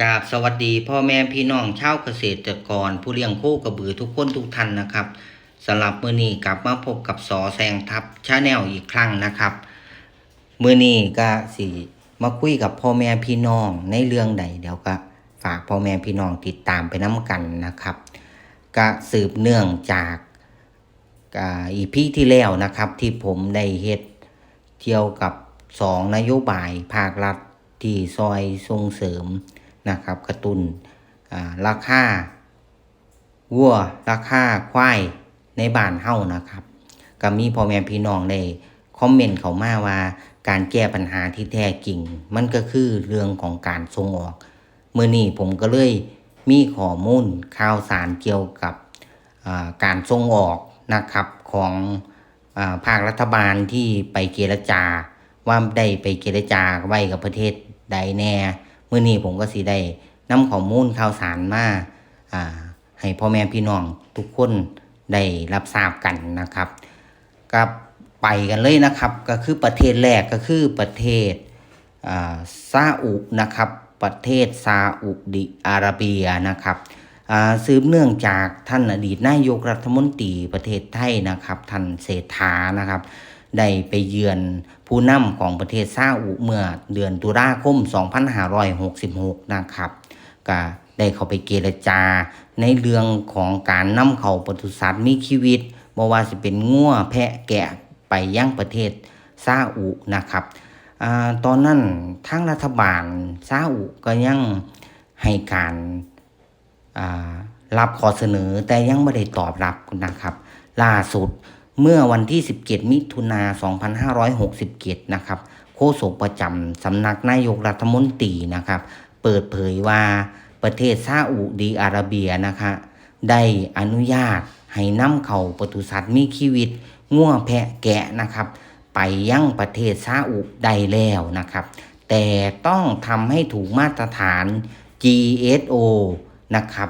กราบสวัสดีพ่อแม่พี่น้องชาวเกษตรกร ผู้เลี้ยงโคกระบือทุกคนทุกท่านนะครับสำหรับมือนี้กลับมาพบกับสอแซงทับชาแนลอีกครั้งนะครับมือนี้ก็สิมาคุยกับพ่อแม่พี่น้องในเรื่องใดเดี๋ยวก็ฝากพ่อแม่พี่น้องติดตามไปน้กันนะครับก็สืบเนื่องจากอีพีที่แล้วนะครับ ที่ผมได้เฮ็ดเกี่ยวกับสองนโยบายภาครัฐที่ซอยส่งเสริม นะครับกระตุนราคาวัวราคาควายในบ้านเฮานะครับก็มีพ่อแม่พี่น้องได้คอมเมนต์เขามาว่าการแก้ปัญหาที่แท้จริง มันก็คือเรื่องของการส่งออกเมื่อนี้ผมก็เลยมีข้อมูลข่าวสารเกี่ยวกับการส่งออกนะครับของอภาครัฐบาลที่ไปเจรจา ว่าได้ไปเจรจาไว้กับประเทศใดแน่ มื่อนี้ผมก็สิได้นำข้อมูลข่าวสารมาอ่าให้พ่อแม่พี่น้องทุกคนได้รับทราบกันนะครับก็ไปกันเลยนะครับ ก็คือประเทศแรกก็คือประเทศอ่าซาอุนะครับ ประเทศซาอุดิอาระเบียนะครับอ่าสืบเนื่องจากท่านอดีตนายกรัฐมนตรีประเทศไทยนะครับท่านเศรษฐานะครับ ได้ไปเยือนผู้นำของประเทศซาอุเมื่อเดือนตุลาคม 2566 นะครับก็ได้เข้าไปเจรจาในเรื่องของการนำเข้าปศุสัตว์มีชีวิตบ่ว่าสิเป็นงัวแพะแกะไปยังประเทศซาอุนะครับอตอนนั้นทางรัฐบาลซาอุก็ยังให้การรับขอเสนอแต่ยังไม่ได้ตอบรับนะครับ ล่าสุด เมื่อวันที่ 17 มิถุนา 2567 นะครับ โฆษกประจำสำนักนายกรัฐมนตรีนะครับ เปิดเผยว่าประเทศซาอุดีอาระเบียนะคะได้อนุญาตให้นำเขาปศุสัตว์มีชีวิตง่วแพะแกะนะครับ ไปยังประเทศซาอุได้แล้วนะครับ แต่ต้องทำให้ถูกมาตรฐาน GSO นะครับ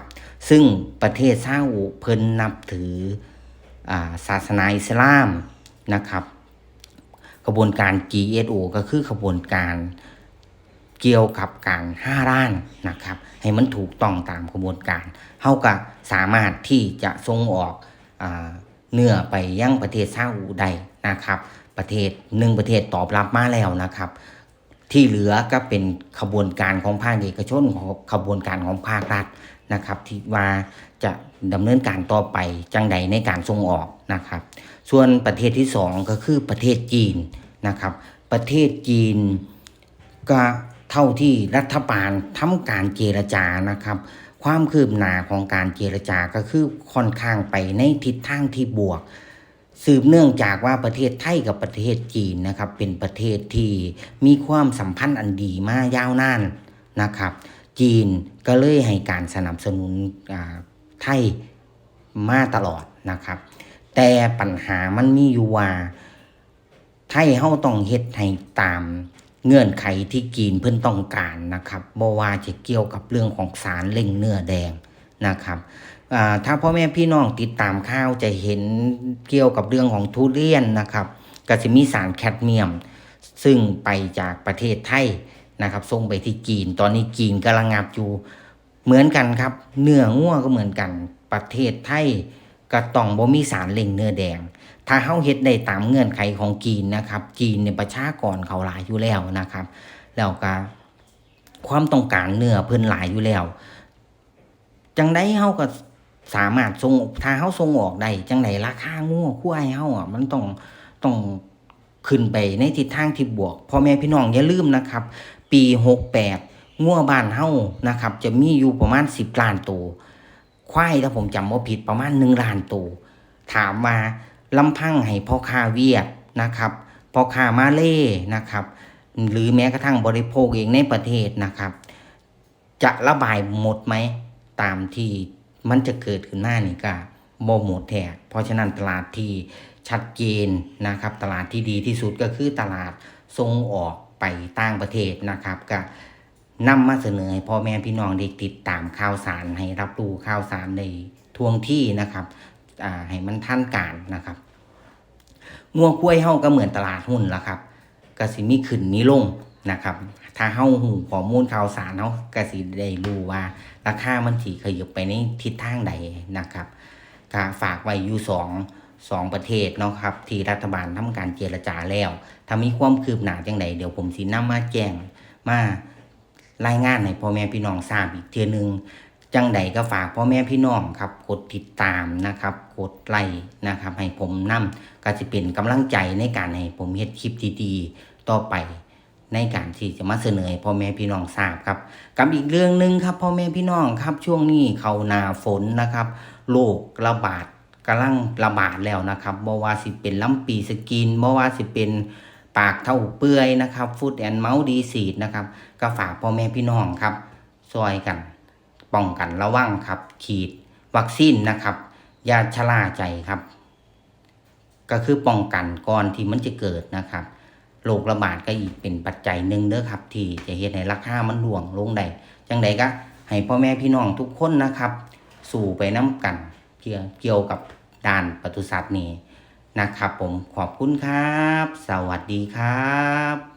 ซึ่งประเทศซาอุเพิ่นนับถือ ศาสนาอิสลามนะครับกระบวนการ GSO ก็คือขบวนการเกี่ยวกับการห้าร้านนะครับ ให้มันถูกต้องตามกระบวนการเฮาก็สามารถที่จะส่งออกอเนื้อไปยังประเทศซาอุได้นะครับ ประเทศหนึ่งประเทศตอบรับมาแล้วนะครับ ที่เหลือก็เป็นขบวนการของภาคเอกชนของขบวนการของภาครัฐนะครับ ที่ว่าจะดำเนินการต่อไปจังใดในการส่งออกนะครับ ส่วนประเทศที่สองก็คือประเทศจีนนะครับ ประเทศจีนก็เท่าที่รัฐบาลทำการเจรจานะครับ ความคืบหน้าของการเจรจาก็คือค่อนข้างไปในทิศทางที่บวก สืบเนื่องจากว่าประเทศไทยกับประเทศจีนนะครับ เป็นประเทศที่มีความสัมพันธ์อันดีมายาวนานนะครับ จีนก็เลยให้การสนับสนุนอ่าไทยมาตลอดนะครับ แต่ปัญหามันมีอยู่ว่า ไทยเฮาต้องเฮ็ดให้ตามเงื่อนไขที่จีนเพิ่นต้องการนะครับบ่ว่าจะเกี่ยวกับเรื่องของสารเล่งเนื้อแดงนะครับ ถ้าพ่อแม่พี่น้องติดตามข่าวจะเห็นเกี่ยวกับเรื่องของทุเรียนนะครับก็จะมีสารแคดเมียม ซึ่งไปจากประเทศไทยนะครับส่งไปที่จีน ตอนนี้จีนกำลังงับอยู่เหมือนกันครับ เนื้องัวก็เหมือนกัน ประเทศไทยก็ต้องบ่มีสารเล่งเนื้อแดง ถ้าเฮาเฮ็ดได้ตามเงื่อนไขของจีนนะครับ จีนเนี่ยประชากรเขาหลายอยู่แล้วนะครับ แล้วก็ความต้องการเนื้อเพิ่นหลายอยู่แล้ว จังได้เฮาก็ สามารถส่งถ้าเฮาส่งออกได้จังไดราคางัวควายเฮาอะมันต้องต้องขึ้นไปในทิศทางที่บวกพ่อแม่พี่น้องอย่าลืมนะครับ ปี68งัวบ้านเฮานะครับ จะมีอยู่ประมาณ10ล้านตัวควายถ้าผมจำบ่ผิดประมาณ1ล้านตัวถามว่าลำพังให้พ่อค้าเวียดนะครับพ่อค้ามาเล่นะครับ หรือแม้กระทั่งบริโภคเองในประเทศนะครับ จะระบายหมดไหมตามที่ มันจะเกิดขึ้นหน้านี่ก็บ่หมดแท้เพราะฉะนั้นตลาดที่ชัดเจนนะครับ ตลาดที่ดีที่สุดก็คือตลาดส่งออกไปต่างประเทศนะครับก็นำมาเสนอให้พ่อแม่พี่น้องได้ติดตามข่าวสารให้รับรู้ข่าวสารในทวงที่นะครับอ่าให้มันทันการนะครับงัวกล้วยเฮาก็เหมือนตลาดหุ้นละครับก็สิมีขึ้นมีลง นะครับ ถ้าเฮาหูข้อมูลข่าวสารเฮากสิได้รู้ว่า ราคามันสิขยับไปในทิศทางใดนะครับก็ฝากไว้อยู่สองสองประเทศเนาะครับที่รัฐบาลทำการเจรจาแล้ว ถ้ามีความคืบหน้าจังใดเดี๋ยวผมสินำมาแจ้งมารายงานให้พ่อแม่พี่น้องทราบอีกเทื่อนึงจังใดก็ฝากพ่อแม่พี่น้องครับ กดติดตามนะครับ กดไลค์นะครับ ให้ผมนํก็จะเป็นกำลังใจในการให้ผมเฮ็ดคลิปดีๆต่อไป ในการที่จะมาเสนอให้พ่อแม่พี่น้องทราบครับ กับอีกเรื่องหนึ่งครับพ่อแม่พี่น้องครับช่วงนี้เขานาฝนนะครับโรคระบาดกำลังระบาดแล้วนะครับบ่ว่าสิเป็นลำปีสกินบ่ว่าสิเป็นปากเท่าเปื่อยนะครับฟูดแอนเมาส์ดีซีดนะครับก็ฝากพ่อแม่พี่น้องครับซอยกันป้องกันระวังครับ ขีดวัคซีนนะครับยาชะล่าใจครับ ก็คือป้องกันก่อนที่มันจะเกิดนะครับ โรคระบาดก็อีกเป็นปัจจัยหนึ่งเด้อครับ ที่จะเฮ็ดให้ราคามันหลวงลงได้จังใดก็ให้พ่อแม่พี่น้องทุกคนนะครับ สู่ไปน้ำกันเกี่ยวเกี่ยวกับด่านปศุสัตว์นี้นะครับผมขอบคุณครับ สวัสดีครับ